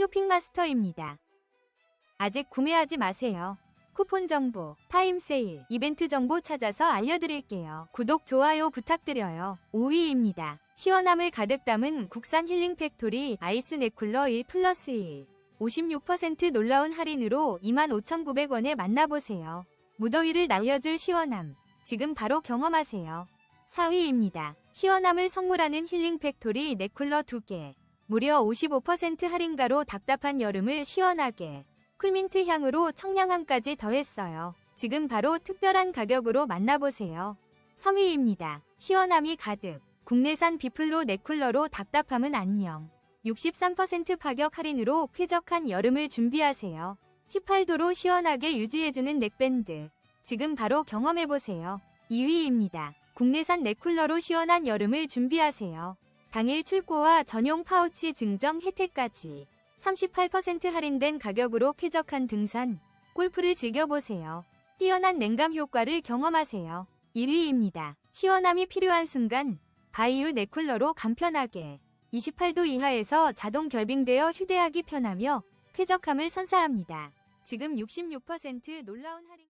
쇼핑마스터입니다. 아직 구매하지 마세요. 쿠폰 정보, 타임 세일, 이벤트 정보 찾아서 알려드릴게요. 구독, 좋아요 부탁드려요. 5위입니다. 시원함을 가득 담은 국산 힐링 팩토리 아이스 네쿨러 1 플러스 1. 56% 놀라운 할인으로 25,900원에 만나보세요. 무더위를 날려줄 시원함. 지금 바로 경험하세요. 4위입니다. 시원함을 선물하는 힐링 팩토리 네쿨러 2개. 무려 55% 할인가로 답답한 여름을 시원하게. 쿨민트 향으로 청량함까지 더했어요. 지금 바로 특별한 가격으로 만나보세요. 3위입니다. 시원함이 가득. 국내산 비플로 네쿨러로 답답함은 안녕. 63% 파격 할인으로 쾌적한 여름을 준비하세요. 18도로 시원하게 유지해주는 넥밴드. 지금 바로 경험해보세요. 2위입니다. 국내산 네쿨러로 시원한 여름을 준비하세요. 당일 출고와 전용 파우치 증정 혜택까지 38% 할인된 가격으로 쾌적한 등산, 골프를 즐겨보세요. 뛰어난 냉감 효과를 경험하세요. 1위입니다. 시원함이 필요한 순간 바이유 네쿨러로 간편하게 28도 이하에서 자동 결빙되어 휴대하기 편하며 쾌적함을 선사합니다. 지금 66% 놀라운 할인